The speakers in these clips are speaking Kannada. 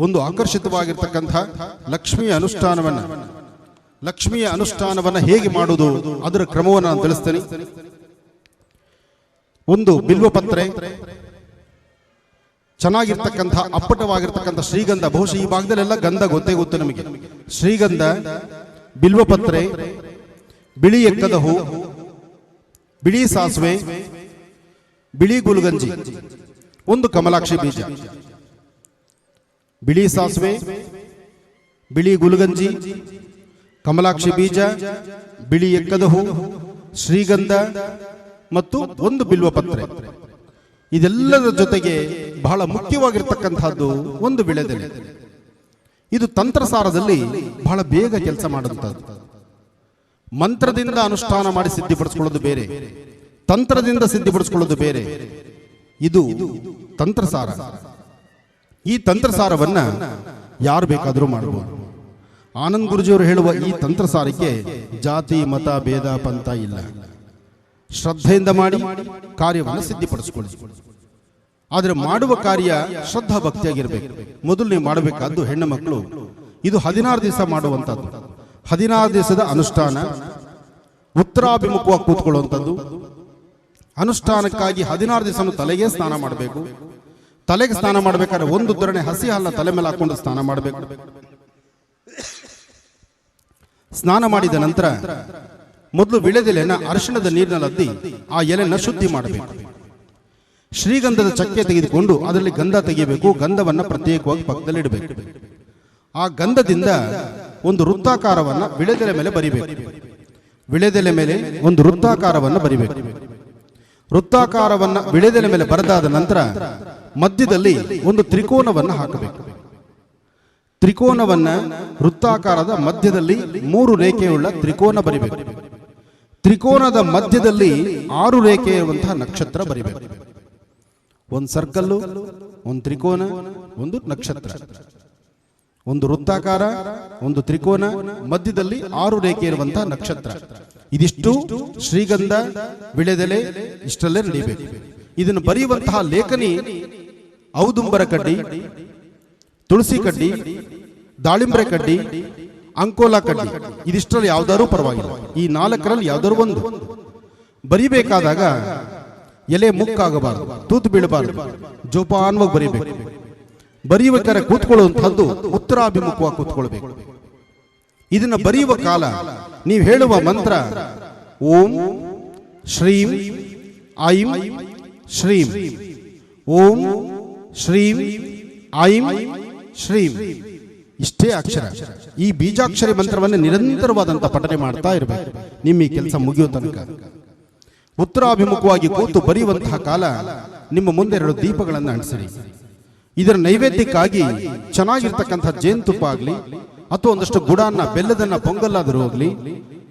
ಒಂದು ಆಕರ್ಷಿತವಾಗಿರ್ತಕ್ಕಂಥ ಲಕ್ಷ್ಮಿಯ ಅನುಷ್ಠಾನವನ್ನು. ಲಕ್ಷ್ಮಿಯ ಅನುಷ್ಠಾನವನ್ನು ಹೇಗೆ ಮಾಡುವುದು ಅದರ ಕ್ರಮವನ್ನು ನಾನು ತಿಳಿಸ್ತೇನೆ. ಒಂದು ಬಿಲ್ವಪತ್ರೆ. ಚೆನ್ನಾಗಿರ್ತಕ್ಕಂಥ, ಅಪ್ಪಟವಾಗಿರ್ತಕ್ಕಂಥ ಶ್ರೀಗಂಧ. ಬಹುಶಃ ಈ ಭಾಗದಲ್ಲೆಲ್ಲ ಗಂಧ ಗೊತ್ತೇ ಗೊತ್ತು ನಮಗೆ. ಶ್ರೀಗಂಧ, ಬಿಲ್ವಪತ್ರೆ, ಬಿಳಿ ಎಕ್ಕದ ಹೂ, ಬಿಳಿ ಸಾಸಿವೆ, ಬಿಳಿ ಗುಲ್ಗಂಜಿ. ಒಂದು ಕಮಲಾಕ್ಷಿ ಬೀಜ. ಬಿಳಿ ಸಾಸಿವೆ, ಬಿಳಿ ಗುಲ್ಗಂಜಿ, ಕಮಲಾಕ್ಷಿ ಬೀಜ, ಬಿಳಿ ಎಕ್ಕದ ಹೂ, ಶ್ರೀಗಂಧ ಮತ್ತು ಒಂದು ಬಿಲ್ವ ಪತ್ರೆ. ಇದೆಲ್ಲದರ ಜೊತೆಗೆ ಬಹಳ ಮುಖ್ಯವಾಗಿರ್ತಕ್ಕಂಥದ್ದು ಒಂದು ಬೆಳೆದೆಲೆ ಇದು ತಂತ್ರಸಾರದಲ್ಲಿ ಬಹಳ ಬೇಗ ಕೆಲಸ ಮಾಡುವಂಥದ್ದು. ಮಂತ್ರದಿಂದ ಅನುಷ್ಠಾನ ಮಾಡಿ ಸಿದ್ಧಿಪಡಿಸ್ಕೊಳ್ಳೋದು ಬೇರೆ. ತಂತ್ರದಿಂದ ಸಿದ್ಧಿಪಡಿಸ್ಕೊಳ್ಳೋದು ಬೇರೆ. ಇದು ತಂತ್ರಸಾರ. ಈ ತಂತ್ರಸಾರವನ್ನ ಯಾರು ಬೇಕಾದರೂ ಮಾಡಬಹುದು ಆನಂದ್ ಗುರುಜಿಯವರು ಹೇಳುವ ಈ ತಂತ್ರಸಾರಕ್ಕೆ ಜಾತಿ, ಮತ, ಭೇದ, ಪಂಥ ಇಲ್ಲ. ಶ್ರದ್ಧೆಯಿಂದ ಮಾಡಿ ಕಾರ್ಯವನ್ನು ಸಿದ್ಧಿಪಡಿಸಿಕೊಳ್ಳಿ. ಆದರೆ ಮಾಡುವ ಕಾರ್ಯ ಶ್ರದ್ಧಾ ಭಕ್ತಿಯಾಗಿರಬೇಕು ಮೊದಲು ನೀವು ಮಾಡಬೇಕಾದ್ದು ಹೆಣ್ಣು ಮಕ್ಕಳು. ಇದು ಹದಿನಾರು ದಿವಸ ಮಾಡುವಂಥದ್ದು. ಹದಿನಾರು ದಿವಸದ ಅನುಷ್ಠಾನ ಉತ್ತರಾಭಿಮುಖವಾಗಿ ಕೂತ್ಕೊಳ್ಳುವಂಥದ್ದು. ಅನುಷ್ಠಾನಕ್ಕಾಗಿ ಹದಿನಾರು ದಿವಸ ತಲೆಗೆ ಸ್ನಾನ ಮಾಡಬೇಕು. ತಲೆಗೆ ಸ್ನಾನ ಮಾಡಬೇಕಾದ್ರೆ ಒಂದು ಉದ್ದರಣೆ ಹಸಿ ಹಾಲ ತಲೆ ಮೇಲೆ ಹಾಕೊಂಡು ಸ್ನಾನ ಮಾಡಬೇಕು. ಸ್ನಾನ ಮಾಡಿದ ನಂತರ ಮೊದಲು ವಿಳೆದೆಲೆನ ಅರಿಶಿಣದ ನೀರಿನಲ್ಲಿ ಅದ್ದಿ ಆ ಎಲೆನ ಶುದ್ಧಿ ಮಾಡಬೇಕು. ಶ್ರೀಗಂಧದ ಚಕ್ಕೆ ತೆಗೆದುಕೊಂಡು ಅದರಲ್ಲಿ ಗಂಧ ತೆಗೆಯಬೇಕು. ಗಂಧವನ್ನು ಪ್ರತ್ಯೇಕವಾಗಿ ಪಕ್ಕದಲ್ಲಿ ಇಡಬೇಕು ಆ ಗಂಧದಿಂದ ಒಂದು ವೃತ್ತಾಕಾರವನ್ನ ವಿಳೆದೆಲೆ ಮೇಲೆ ಬರಿಬೇಕು. ವಿಳೆದೆಲೆ ಮೇಲೆ ಒಂದು ವೃತ್ತಾಕಾರವನ್ನು ಬರಿಬೇಕು. ವೃತ್ತಾಕಾರವನ್ನ ವಿಳೆದೆಲೆ ಮೇಲೆ ಬರೆದಾದ ನಂತರ ಮಧ್ಯದಲ್ಲಿ ಒಂದು ತ್ರಿಕೋನವನ್ನು ಹಾಕಬೇಕು. ತ್ರಿಕೋನವನ್ನ ವೃತ್ತಾಕಾರದ ಮಧ್ಯದಲ್ಲಿ ಮೂರು ರೇಖೆಯುಳ್ಳ ತ್ರಿಕೋನ ಬರಿಬೇಕು. ತ್ರಿಕೋನದ ಮಧ್ಯದಲ್ಲಿ ಆರು ರೇಖೆ ಇರುವಂತಹ ನಕ್ಷತ್ರ ಬರಿಬೇಕು. ಒಂದು ಸರ್ಕಲ್ಲು, ಒಂದು ತ್ರಿಕೋನ, ಒಂದು ನಕ್ಷತ್ರ. ಒಂದು ವೃತ್ತಾಕಾರ, ಒಂದು ತ್ರಿಕೋನ, ಮಧ್ಯದಲ್ಲಿ ಆರು ರೇಖೆ ಇರುವಂತಹ ನಕ್ಷತ್ರ. ಇದಿಷ್ಟು ಶ್ರೀಗಂಧ, ವಿಳೆದೆಲೆ, ಇಷ್ಟಲ್ಲೇ ನಡೆಯಬೇಕು ಇದನ್ನು ಬರೆಯುವಂತಹ ಲೇಖನಿ ಔದುಂಬರ ಕಡ್ಡಿ ತುಳಸಿ ಕಡ್ಡಿ ದಾಳಿಂಬ್ರೆ ಕಡ್ಡಿ ಅಂಕೋಲಾ ಕಡ್ಡಿ. ಇದಿಷ್ಟರಲ್ಲಿ ಯಾವ್ದಾರು ಪರವಾಗಿಲ್ಲ. ಈ ನಾಲ್ಕರಲ್ಲಿ ಯಾವ್ದಾದ್ರು ಒಂದು. ಬರಿಬೇಕಾದಾಗ ಎಲೆ ಮುಕ್ಕಾಗಬಾರದು ತೂತು ಬೀಳಬಾರದು ಜೋಪಾನವಾಗಿ ಬರಿಬೇಕು. ಬರೆಯುವಕರ ಕೂತ್ಕೊಳ್ಳುವಂಥದ್ದು ಉತ್ತರಾಭಿಮುಖವಾಗಿ ಕೂತ್ಕೊಳ್ಬೇಕು. ಇದನ್ನ ಬರೆಯುವ ಕಾಲ ನೀವು ಹೇಳುವ ಮಂತ್ರ ಓಂ ಶ್ರೀಂ ಐಂ ಶ್ರೀಂ ಓಂ ಶ್ರೀಂ, ಐಂ, ಶ್ರೀಂ. ಇಷ್ಟೇ ಅಕ್ಷರ. ಈ ಬೀಜಾಕ್ಷರಿ ಮಂತ್ರವನ್ನು ನಿರಂತರವಾದಂತ ಪಠನೆ ಮಾಡ್ತಾ ಇರಬೇಕು. ನಿಮ್ಮ ಈ ಕೆಲಸ ಮುಗಿಯುವ ತನಕ. ಉತ್ತರಾಭಿಮುಖವಾಗಿ ಕೂತು ಬರೆಯುವಂತಹ ಕಾಲ ನಿಮ್ಮ ಮುಂದೆರಡು ದೀಪಗಳನ್ನು ಅಂಟಿಸಿರಿ ಇದರ ನೈವೇದ್ಯಕ್ಕಾಗಿ ಚೆನ್ನಾಗಿರ್ತಕ್ಕಂಥ ಜೇನುತುಪ್ಪ ಆಗಲಿ, ಅಥವಾ ಒಂದಷ್ಟು ಗುಡಾನ್ನ, ಬೆಲ್ಲದನ್ನ ಪೊಂಗಲ್ಲಾದರೂ ಹೋಗ್ಲಿ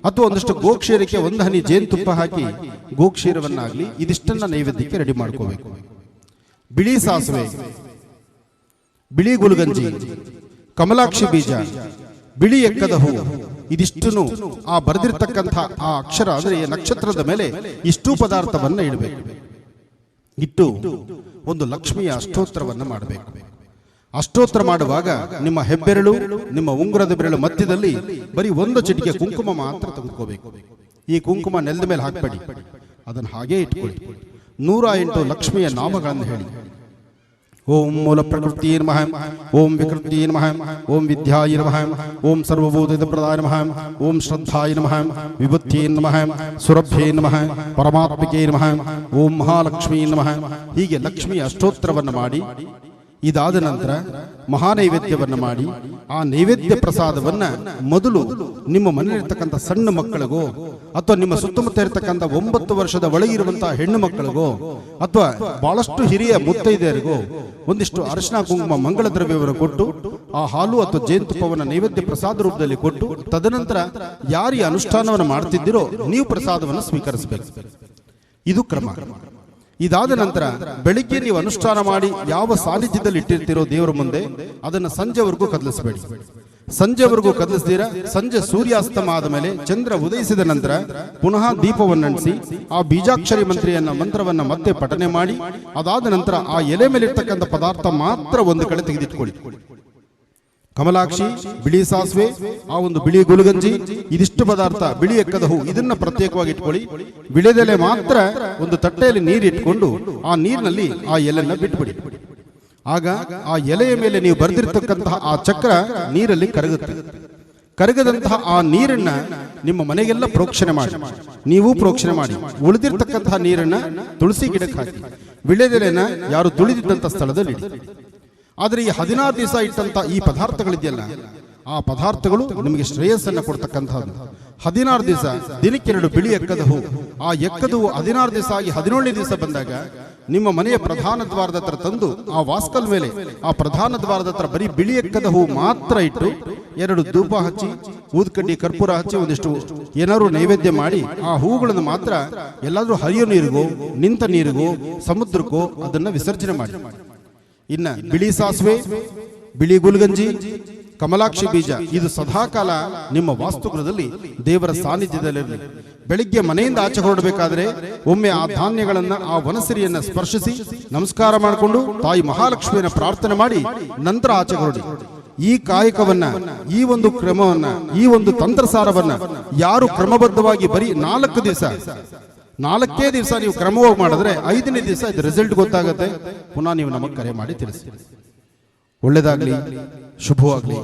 ಅಥವಾ ಒಂದಷ್ಟು ಗೋಕ್ಷೀರಕ್ಕೆ ಒಂದು ಹನಿ ಜೇನುತುಪ್ಪ ಹಾಕಿ ಗೋಕ್ಷೀರವನ್ನಾಗಲಿ, ಇದಿಷ್ಟನ್ನ ನೈವೇದ್ಯಕ್ಕೆ ರೆಡಿ ಮಾಡ್ಕೋಬೇಕು. ಬಿಳಿ ಸಾಸಿವೆ, ಬಿಳಿ ಗುಲ್ಗಂಜಿ, ಕಮಲಾಕ್ಷಿ ಬೀಜ, ಬಿಳಿ ಎಕ್ಕದ ಹೂ. ಇದಿಷ್ಟನ್ನು ಆ ಬರೆದಿರ್ತಕ್ಕಂಥ ಆ ಅಕ್ಷರ, ಅಂದರೆ ನಕ್ಷತ್ರದ ಮೇಲೆ ಇಷ್ಟು ಪದಾರ್ಥವನ್ನು ಇಡಬೇಕು. ಇಟ್ಟು ಒಂದು ಲಕ್ಷ್ಮಿಯ ಅಷ್ಟೋತ್ತರವನ್ನು ಮಾಡಬೇಕು. ಅಷ್ಟೋತ್ತರ ಮಾಡುವಾಗ ನಿಮ್ಮ ಹೆಬ್ಬೆರಳು, ನಿಮ್ಮ ಉಂಗುರದ ಬೆರಳು ಮಧ್ಯದಲ್ಲಿ ಬರೀ ಒಂದು ಚಿಟಿಕೆ ಕುಂಕುಮ ಮಾತ್ರ ತೆಗೆದುಕೋಬೇಕು. ಈ ಕುಂಕುಮ ನೆಲದ ಮೇಲೆ ಹಾಕಬೇಡಿ. ಅದನ್ನು ಹಾಗೇ ಇಟ್ಕೊಳ್ಳಿ. ನೂರ ಎಂಟು ಲಕ್ಷ್ಮಿಯ ನಾಮಗಳನ್ನು ಹೇಳಿ. ಓಂ ಮೂಲ ಪ್ರಕೃತಿ ನಮಃ ಓಂ ವಿಕೃತಿ ನಮಃ ಓಂ ವಿದ್ಯಾಯ ನಮಃ ಓಂ ಸರ್ವಭೂತ ಪ್ರದಾಯ ನಮಃ ಓಂ ಶ್ರದ್ಧಾಯ ನಮಃ ವಿಭುತ್ಯೈ ನಮಃ ಸುರಭ್ಯೈ ನಮಃ ಪರಮಾತ್ಮಿಕೆ ನಮಃ ಓಂ ಮಹಾಲಕ್ಷ್ಮೀ ನಮಃ ಹೀಗೆ ಲಕ್ಷ್ಮಿಯ ಅಷ್ಟೋತ್ತರವನ್ನು ಮಾಡಿ ಇದಾದ ನಂತರ ಮಹಾನೈವೇದ್ಯವನ್ನು ಮಾಡಿ, ಆ ನೈವೇದ್ಯ ಪ್ರಸಾದವನ್ನ ಮೊದಲು ನಿಮ್ಮ ಮನೆಯಲ್ಲಿರ್ತಕ್ಕಂಥ ಸಣ್ಣ ಮಕ್ಕಳಿಗೋ, ಅಥವಾ ನಿಮ್ಮ ಸುತ್ತಮುತ್ತ ಇರತಕ್ಕಂಥ ಒಂಬತ್ತು ವರ್ಷದ ಒಳಗಿರುವಂತಹ ಹೆಣ್ಣು ಮಕ್ಕಳಿಗೋ, ಅಥವಾ ಬಹಳಷ್ಟು ಹಿರಿಯ ಮುತ್ತೈದೆಯರಿಗೋ, ಒಂದಿಷ್ಟು ಅರಶಿನ, ಕುಂಕುಮ, ಮಂಗಳ ದ್ರವ್ಯವನ್ನು ಕೊಟ್ಟು, ಆ ಹಾಲು ಅಥವಾ ಜೇನುತುಪ್ಪವನ್ನು ನೈವೇದ್ಯ ಪ್ರಸಾದ ರೂಪದಲ್ಲಿ ಕೊಟ್ಟು, ತದನಂತರ ಯಾರು ಈ ಅನುಷ್ಠಾನವನ್ನು ಮಾಡ್ತಿದ್ದೀರೋ ನೀವು ಪ್ರಸಾದವನ್ನು ಸ್ವೀಕರಿಸಬೇಕು. ಇದು ಕ್ರಮ. ಇದಾದ ನಂತರ ಬೆಳಿಗ್ಗೆ ನೀವು ಅನುಷ್ಠಾನ ಮಾಡಿ ಯಾವ ಸಾನ್ನಿಧ್ಯದಲ್ಲಿ ಇಟ್ಟಿರ್ತಿರೋ ದೇವರ ಮುಂದೆ ಅದನ್ನು ಸಂಜೆವರೆಗೂ ಕದಲಿಸಬೇಡಿ. ಸಂಜೆವರೆಗೂ ಕದಲಿಸ್ತೀರಾ? ಸಂಜೆ ಸೂರ್ಯಾಸ್ತಮ ಆದ ಮೇಲೆ ಚಂದ್ರ ಉದಯಿಸಿದ ನಂತರ ಪುನಃ ದೀಪವನ್ನಣಿಸಿ ಆ ಬೀಜಾಕ್ಷರಿ ಮಂತ್ರಿಯನ್ನ ಮಂತ್ರವನ್ನ ಮತ್ತೆ ಪಠನೆ ಮಾಡಿ, ಅದಾದ ನಂತರ ಆ ಎಲೆ ಮೇಲೆ ಇರ್ತಕ್ಕಂಥ ಪದಾರ್ಥ ಮಾತ್ರ ಒಂದು ಕಡೆ ತೆಗೆದಿಟ್ಕೊಳ್ಳಿ. ಕಮಲಾಕ್ಷಿ, ಬಿಳಿ ಸಾಸಿವೆ, ಆ ಒಂದು ಬಿಳಿ ಗುಲಗಂಜಿ, ಇದಿಷ್ಟು ಪದಾರ್ಥ ಬಿಳಿ ಎಕ್ಕದ ಹೂ, ಇದನ್ನ ಪ್ರತ್ಯೇಕವಾಗಿ ಇಟ್ಕೊಳ್ಳಿ. ಬಿಳೆದೆಲೆ ಮಾತ್ರ ಒಂದು ತಟ್ಟೆಯಲ್ಲಿ ನೀರಿಟ್ಕೊಂಡು ಆ ನೀರಿನಲ್ಲಿ ಆ ಎಲೆನ ಬಿಟ್ಬಿಡಿ. ಆಗ ಆ ಎಲೆಯ ಮೇಲೆ ನೀವು ಬರೆದಿರ್ತಕ್ಕಂತಹ ಆ ಚಕ್ರ ನೀರಲ್ಲಿ ಕರಗುತ್ತೆ. ಕರಗದಂತಹ ಆ ನೀರನ್ನ ನಿಮ್ಮ ಮನೆಗೆಲ್ಲ ಪ್ರೋಕ್ಷಣೆ ಮಾಡಿ. ನೀವು ಪ್ರೋಕ್ಷಣೆ ಮಾಡಿ. ಉಳಿದಿರ್ತಕ್ಕಂತಹ ನೀರನ್ನ ತುಳಸಿ ಗಿಡಕ್ಕೆ ಹಾಕಿ ವಿಳೆದೆಲೆನ ಯಾರು ತುಳಿದಿದ್ದಂಥ ಸ್ಥಳದಲ್ಲಿ ಆದರೆ ಈ ಹದಿನಾರು ದಿವಸ ಇಟ್ಟಂತ ಈ ಪದಾರ್ಥಗಳಿದೆಯಲ್ಲ, ಆ ಪದಾರ್ಥಗಳು ನಿಮಗೆ ಶ್ರೇಯಸ್ಸನ್ನು ಕೊಡ್ತಕ್ಕಂಥದ್ದು. ಹದಿನಾರು ದಿವಸ ದಿನಕ್ಕೆರಡು ಬಿಳಿ ಎಕ್ಕದ ಹೂ ಆ ಎಕ್ಕದ ಹೂ ಹದಿನಾರು ದಿವಸ ಆಗಿ ಹದಿನೇಳನೇ ದಿವಸ ಬಂದಾಗ ನಿಮ್ಮ ಮನೆಯ ಪ್ರಧಾನ ದ್ವಾರದ ಹತ್ರ ತಂದು ಆ ವಾಸ್ಕಲ್ ಮೇಲೆ, ಆ ಪ್ರಧಾನ ದ್ವಾರದ ಹತ್ರ ಬರೀ ಬಿಳಿ ಎಕ್ಕದ ಹೂ ಮಾತ್ರ ಇಟ್ಟು ಎರಡು ಧೂಪ ಹಚ್ಚಿ, ಊದ್ಕಡ್ಡಿ, ಕರ್ಪೂರ ಹಚ್ಚಿ ಒಂದಿಷ್ಟು ಏನಾದರೂ ನೈವೇದ್ಯ ಮಾಡಿ, ಆ ಹೂಗಳನ್ನು ಮಾತ್ರ ಎಲ್ಲಾದರೂ ಹರಿಯೋ ನೀರಿಗೋ, ನಿಂತ ನೀರಿಗೋ, ಸಮುದ್ರಕ್ಕೋ ಅದನ್ನ ವಿಸರ್ಜನೆ ಮಾಡಿ. ಇನ್ನ ಬಿಳಿ ಸಾಸಿವೆ, ಬಿಳಿ ಗುಲ್ಗಂಜಿ, ಕಮಲಾಕ್ಷಿ ಬೀಜ. ಇದು ಸದಾಕಾಲ ನಿಮ್ಮ ವಾಸ್ತುಗೃಹದಲ್ಲಿ ದೇವರ ಸಾನ್ನಿಧ್ಯದಲ್ಲಿರಲಿ. ಬೆಳಿಗ್ಗೆ ಮನೆಯಿಂದ ಆಚೆ ಹೊರಡಬೇಕಾದ್ರೆ ಒಮ್ಮೆ ಆ ಧಾನ್ಯಗಳನ್ನ, ಆ ವನಸಿರಿಯನ್ನ ಸ್ಪರ್ಶಿಸಿ ನಮಸ್ಕಾರ ಮಾಡಿಕೊಂಡು ತಾಯಿ ಮಹಾಲಕ್ಷ್ಮಿಯನ್ನ ಪ್ರಾರ್ಥನೆ ಮಾಡಿ ನಂತರ ಆಚೆ ಹೊರಡಿ. ಈ ಕಾಯಕವನ್ನ, ಈ ಒಂದು ಕ್ರಮವನ್ನ, ಈ ಒಂದು ತಂತ್ರಸಾರವನ್ನ ಯಾರು ಕ್ರಮಬದ್ಧವಾಗಿ ಬರೀ ನಾಲ್ಕು ದಿವಸ ನಾಲ್ಕೇ ದಿವಸ ನೀವು ಕ್ರಮವಾಗಿ ಮಾಡಿದ್ರೆ ಐದನೇ ದಿವಸ ಇದು ರಿಸಲ್ಟ್ ಗೊತ್ತಾಗುತ್ತೆ. ಪುನಃ ನೀವು ನಮಗೆ ಕರೆ ಮಾಡಿ ತಿಳಿಸಿ. ಒಳ್ಳೇದಾಗ್ಲಿ. ಶುಭವಾಗ್ಲಿ.